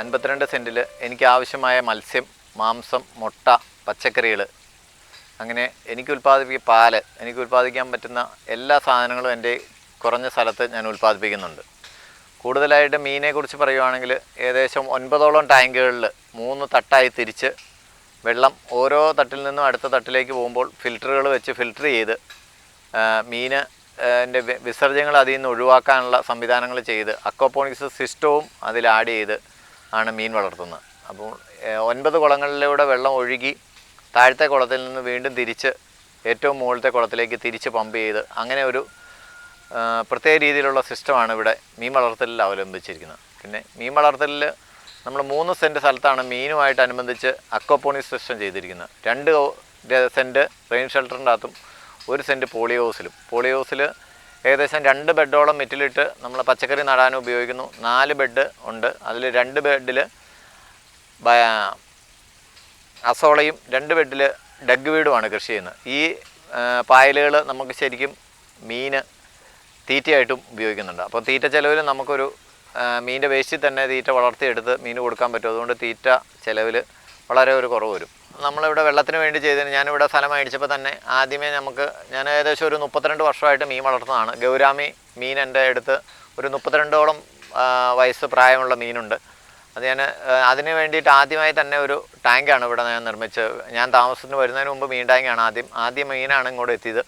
അൻപത്തിരണ്ട് സെന്റിൽ എനിക്ക് ആവശ്യമായ മത്സ്യം മാംസം മുട്ട പച്ചക്കറികൾ അങ്ങനെ എനിക്ക് ഉൽപ്പാദിപ്പിക്കുക പാൽ എനിക്ക് ഉൽപ്പാദിക്കാൻ പറ്റുന്ന എല്ലാ സാധനങ്ങളും എന്റെ കുറഞ്ഞ സ്ഥലത്ത് ഞാൻ ഉൽപ്പാദിപ്പിക്കുന്നുണ്ട്. കൂടുതലായിട്ട് മീനെക്കുറിച്ച് പറയുവാണെങ്കിൽ ഏകദേശം ഒൻപതോളം ടാങ്കുകളിൽ മൂന്ന് തട്ടായി തിരിച്ച് വെള്ളം ഓരോ തട്ടിൽ നിന്നും അടുത്ത തട്ടിലേക്ക് പോകുമ്പോൾ ഫിൽറ്ററുകൾ വെച്ച് ഫിൽറ്റർ ചെയ്ത് മീന് എന്റെ വിസർജ്യങ്ങൾ അതിൽ നിന്ന് ഒഴിവാക്കാനുള്ള സംവിധാനങ്ങൾ ചെയ്ത് അക്വപോണിക്സ് സിസ്റ്റവും അതിൽ ആഡ് ചെയ്ത് ആണ് മീൻ വളർത്തുന്നത്. അപ്പോൾ ഒൻപത് കുളങ്ങളിലൂടെ വെള്ളം ഒഴുകി താഴത്തെ കുളത്തിൽ നിന്ന് വീണ്ടും തിരിച്ച് ഏറ്റവും മുകളിലത്തെ കുളത്തിലേക്ക് തിരിച്ച് പമ്പ് ചെയ്ത് അങ്ങനെ ഒരു പ്രത്യേക രീതിയിലുള്ള സിസ്റ്റമാണ് ഇവിടെ മീൻ വളർത്തലിൽ അവലംബിച്ചിരിക്കുന്നത്. പിന്നെ മീൻ വളർത്തലിൽ നമ്മൾ മൂന്ന് സെന്റ് സ്ഥലത്താണ് മീനുമായിട്ട് അനുബന്ധിച്ച് അക്വപോണിക് സിസ്റ്റം ചെയ്തിരിക്കുന്നത്. രണ്ട് സെന്റ് റെയിൻ ഷെൽട്ടറിന്റെ അകത്തും ഒരു സെന്റ് പോളിയോസിലും പോളിയോസിൽ ഏകദേശം രണ്ട് ബെഡോളം മെറ്റിലിട്ട് നമ്മൾ പച്ചക്കറി നടാൻ ഉപയോഗിക്കുന്നു. നാല് ബെഡ് ഉണ്ട്. അതിൽ രണ്ട് ബെഡിൽ അസോളയും രണ്ട് ബെഡിൽ ഡഗ് വീടുമാണ് കൃഷി ചെയ്യുന്നത്. ഈ പായലുകൾ നമുക്ക് ശരിക്കും മീൻ തീറ്റയായിട്ടും ഉപയോഗിക്കുന്നുണ്ട്. അപ്പോൾ തീറ്റ ചിലവിൽ നമുക്കൊരു മീനിന്റെ വേസ്റ്റിൽ തന്നെ തീറ്റ വളർത്തിയെടുത്ത് മീൻ കൊടുക്കാൻ പറ്റും. അതുകൊണ്ട് തീറ്റ ചിലവിൽ വളരെ ഒരു കുറവ് വരും. നമ്മളിവിടെ വെള്ളത്തിന് വേണ്ടി ചെയ്തതിന് ഞാനിവിടെ സ്ഥലം മേടിച്ചപ്പോൾ തന്നെ ആദ്യമേ നമുക്ക് ഞാൻ ഏകദേശം ഒരു മുപ്പത്തിരണ്ട് വർഷമായിട്ട് മീൻ വളർത്തുന്നതാണ്. ഗൗരാമി മീൻ എന്റെ അടുത്ത് ഒരു മുപ്പത്തിരണ്ടോളം വയസ്സ് പ്രായമുള്ള മീനുണ്ട്. അത് ഞാൻ അതിന് വേണ്ടിയിട്ട് ആദ്യമായി തന്നെ ഒരു ടാങ്കാണ് ഇവിടെ ഞാൻ നിർമ്മിച്ചത്. ഞാൻ താമസത്തിന് വരുന്നതിന് മുമ്പ് മീൻ ടാങ്കാണ് ആദ്യം ആദ്യം മീനാണ് ഇങ്ങോട്ട് എത്തിയത്.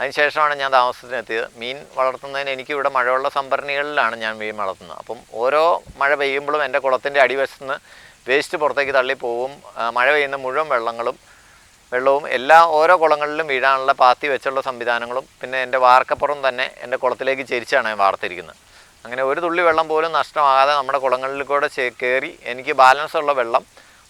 അതിനുശേഷമാണ് ഞാൻ താമസത്തിന് എത്തിയത്. മീൻ വളർത്തുന്നതിന് എനിക്ക് ഇവിടെ മഴവെള്ള സംഭരണികളിലാണ് ഞാൻ മീൻ വളർത്തുന്നത്. അപ്പം ഓരോ മഴ പെയ്യുമ്പോഴും എന്റെ കുളത്തിന്റെ അടിവശത്ത് നിന്ന് വേസ്റ്റ് പുറത്തേക്ക് തള്ളിപ്പോവും മഴ പെയ്യുന്ന മുഴുവൻ വെള്ളങ്ങളും വെള്ളവും എല്ലാ ഓരോ കുളങ്ങളിലും വീഴാനുള്ള പാത്തി വെച്ചുള്ള സംവിധാനങ്ങളും പിന്നെ എന്റെ വാർക്കപ്പുറം തന്നെ എന്റെ കുളത്തിലേക്ക് ചരിച്ചാണ് ഞാൻ വാർത്തിരിക്കുന്നത്. അങ്ങനെ ഒരു തുള്ളി വെള്ളം പോലും നഷ്ടമാകാതെ നമ്മുടെ കുളങ്ങളിൽ കൂടെ കയറി എനിക്ക് ബാലൻസ് ഉള്ള വെള്ളം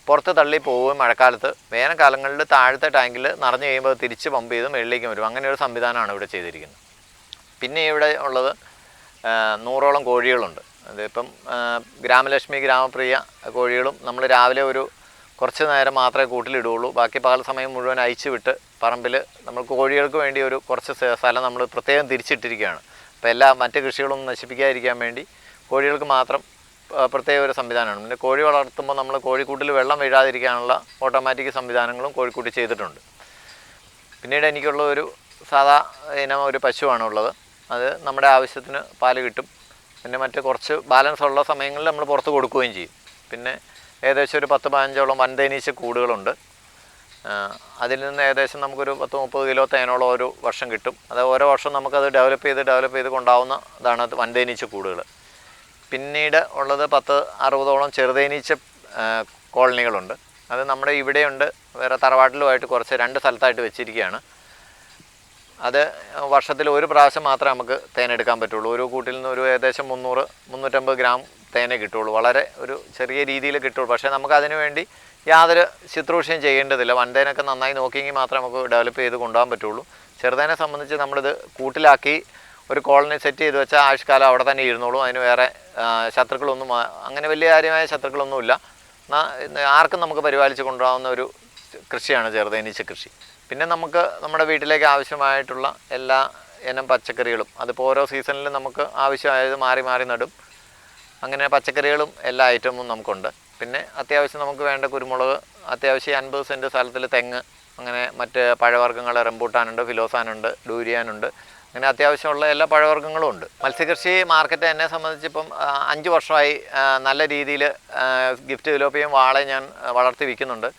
പുറത്ത് തള്ളി പോവുകയും മഴക്കാലത്ത്. വേനൽക്കാലങ്ങളിൽ താഴത്തെ ടാങ്കിൽ നിറഞ്ഞു കഴിയുമ്പോൾ തിരിച്ച് പമ്പ് ചെയ്ത് മുകളിലേക്ക് വരും. അങ്ങനെ ഒരു സംവിധാനമാണ് ഇവിടെ ചെയ്തിരിക്കുന്നത്. പിന്നെ ഇവിടെ ഉള്ളത് നൂറോളം കോഴികളുണ്ട്. അതിപ്പം ഗ്രാമലക്ഷ്മി ഗ്രാമപ്രിയ കോഴികളും നമ്മൾ രാവിലെ ഒരു കുറച്ച് നേരം മാത്രമേ കൂട്ടിലിടുകയുള്ളൂ. ബാക്കി പകൽ സമയം മുഴുവൻ അയച്ചു വിട്ട് പറമ്പിൽ നമ്മൾ കോഴികൾക്ക് വേണ്ടി ഒരു കുറച്ച് സ്ഥ- സ്ഥലം നമ്മൾ പ്രത്യേകം തിരിച്ചിട്ടിരിക്കുകയാണ്. അപ്പോൾ എല്ലാ മറ്റ് കൃഷികളും നശിപ്പിക്കാതിരിക്കാൻ വേണ്ടി കോഴികൾക്ക് മാത്രം പ്രത്യേക ഒരു സംവിധാനമാണ്. പിന്നെ കോഴി വളർത്തുമ്പോൾ നമ്മൾ കോഴിക്കൂട്ടിൽ വെള്ളം വീഴാതിരിക്കാനുള്ള ഓട്ടോമാറ്റിക് സംവിധാനങ്ങളും കോഴിക്കൂട്ടിൽ ചെയ്തിട്ടുണ്ട്. പിന്നീട് എനിക്കുള്ള ഒരു സാധാ ഇനം ഒരു പശുവാണുള്ളത് അത് നമ്മുടെ ആവശ്യത്തിന് പാൽ കിട്ടും. പിന്നെ മറ്റ് കുറച്ച് ബാലൻസ് ഉള്ള സമയങ്ങളിൽ നമ്മൾ പുറത്ത് കൊടുക്കുകയും ചെയ്യും. പിന്നെ ഏകദേശം ഒരു പത്ത് പതിനഞ്ചോളം വൻതേനീച്ച കൂടുകളുണ്ട്. അതിൽ നിന്ന് ഏകദേശം നമുക്കൊരു പത്ത് മുപ്പത് കിലോ തേനോളം ഒരു വർഷം കിട്ടും. അത് ഓരോ വർഷം നമുക്കത് ഡെവലപ്പ് ചെയ്ത് ഡെവലപ്പ് ചെയ്ത് കൊണ്ടാവുന്ന ഇതാണ് വൻതേനീച്ച കൂടുകൾ. പിന്നീട് ഉള്ളത് പത്ത് അറുപതോളം ചെറുതേനീച്ച കോളനികളുണ്ട്. അത് നമ്മുടെ ഇവിടെയുണ്ട്. വേറെ തറവാട്ടിലുമായിട്ട് കുറച്ച് രണ്ട് സ്ഥലത്തായിട്ട് വെച്ചിരിക്കുകയാണ്. അത് വർഷത്തിൽ ഒരു പ്രാവശ്യം മാത്രമേ നമുക്ക് തേൻ എടുക്കാൻ പറ്റുള്ളൂ. ഒരു കൂട്ടിൽ നിന്ന് ഒരു ഏകദേശം മുന്നൂറ് മുന്നൂറ്റമ്പത് ഗ്രാം തേനെ കിട്ടുള്ളൂ. വളരെ ഒരു ചെറിയ രീതിയിൽ കിട്ടുള്ളൂ. പക്ഷേ നമുക്ക് അതിനു വേണ്ടി യാതൊരു ശുശ്രൂഷയും ചെയ്യേണ്ടതില്ല. വൻതേനൊക്കെ നന്നായി നോക്കിയെങ്കിൽ മാത്രമേ നമുക്ക് ഡെവലപ്പ് ചെയ്ത് കൊണ്ടുപോകാൻ പറ്റുള്ളൂ. ചെറുതേനെ സംബന്ധിച്ച് നമ്മളിത് കൂട്ടിലാക്കി ഒരു കോളനി സെറ്റ് ചെയ്ത് വെച്ചാൽ ആഴ്ചക്കാലം അവിടെ തന്നെ ഇരുന്നോളും. അതിന് വേറെ ശത്രുക്കളൊന്നും അങ്ങനെ വലിയ കാര്യമായ ശത്രുക്കളൊന്നുമില്ല. ആർക്കും നമുക്ക് പരിപാലിച്ച് കൊണ്ടുപോകാവുന്ന ഒരു കൃഷിയാണ് ചെറുതേനീച്ച കൃഷി പിന്നെ നമുക്ക് നമ്മുടെ വീട്ടിലേക്ക് ആവശ്യമായിട്ടുള്ള എല്ലാ ഇനം പച്ചക്കറികളും അതിപ്പോൾ ഓരോ സീസണിലും നമുക്ക് ആവശ്യമായത് മാറി മാറി നടും. അങ്ങനെ പച്ചക്കറികളും എല്ലാ ഐറ്റമും നമുക്കുണ്ട്. പിന്നെ അത്യാവശ്യം നമുക്ക് വേണ്ട കുരുമുളക് അത്യാവശ്യം അൻപത് സെന്റ് സ്ഥലത്തിൽ തെങ്ങ് അങ്ങനെ മറ്റ് പഴവർഗങ്ങൾ റംബൂട്ടാനുണ്ട് ഫിലോസാനുണ്ട് ഡൂരിയാനുണ്ട് അങ്ങനെ അത്യാവശ്യമുള്ള എല്ലാ പഴവർഗങ്ങളും ഉണ്ട്. മത്സ്യകൃഷി മാർക്കറ്റ് എന്നെ സംബന്ധിച്ച് ഇപ്പം അഞ്ച് വർഷമായി നല്ല രീതിയിൽ ഗിഫ്റ്റ് ഫിലോപ്പിയും വാളെ ഞാൻ വളർത്തി വിൽക്കുന്നുണ്ട്.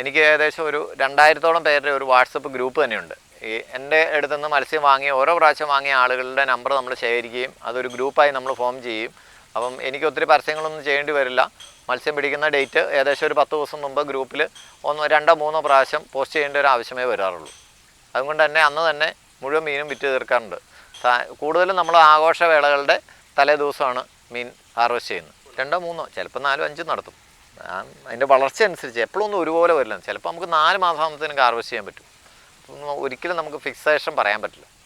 എനിക്ക് ഏകദേശം ഒരു രണ്ടായിരത്തോളം പേരുടെ ഒരു വാട്സപ്പ് ഗ്രൂപ്പ് തന്നെയുണ്ട്. ഈ എന്റെ അടുത്തുനിന്ന് മത്സ്യം വാങ്ങിയ ഓരോ പ്രാവശ്യം വാങ്ങിയ ആളുകളുടെ നമ്പർ നമ്മൾ ശേഖരിക്കുകയും അതൊരു ഗ്രൂപ്പായി നമ്മൾ ഫോം ചെയ്യും അപ്പം എനിക്ക് ഒത്തിരി പരസ്യങ്ങളൊന്നും ചെയ്യേണ്ടി വരില്ല. മത്സ്യം പിടിക്കുന്ന ഡേറ്റ് ഏകദേശം ഒരു പത്ത് ദിവസം മുമ്പ് ഗ്രൂപ്പിൽ ഒന്നോ രണ്ടോ മൂന്നോ പ്രാവശ്യം പോസ്റ്റ് ചെയ്യേണ്ട ഒരു ആവശ്യമേ വരാറുള്ളൂ. അതുകൊണ്ട് തന്നെ അന്ന് തന്നെ മുഴുവൻ മീനും വിറ്റ് തീർക്കാറുണ്ട്. കൂടുതലും നമ്മൾ ആഘോഷവേളകളുടെ തലേ ദിവസമാണ് മീൻ ഹാർവെസ്റ്റ് ചെയ്യുന്നത്. രണ്ടോ മൂന്നോ ചിലപ്പോൾ നാലോ അഞ്ചും നടത്തും. അതിന്റെ വളർച്ച അനുസരിച്ച് എപ്പോഴും ഒന്നും ഒരുപോലെ വരില്ല. ചിലപ്പോൾ നമുക്ക് നാല് മാസമാകുമ്പോഴത്തേനും ഹാർവെസ്റ്റ് ചെയ്യാൻ പറ്റും. ഒരിക്കലും നമുക്ക് ഫിക്സേഷൻ പറയാൻ പറ്റില്ല.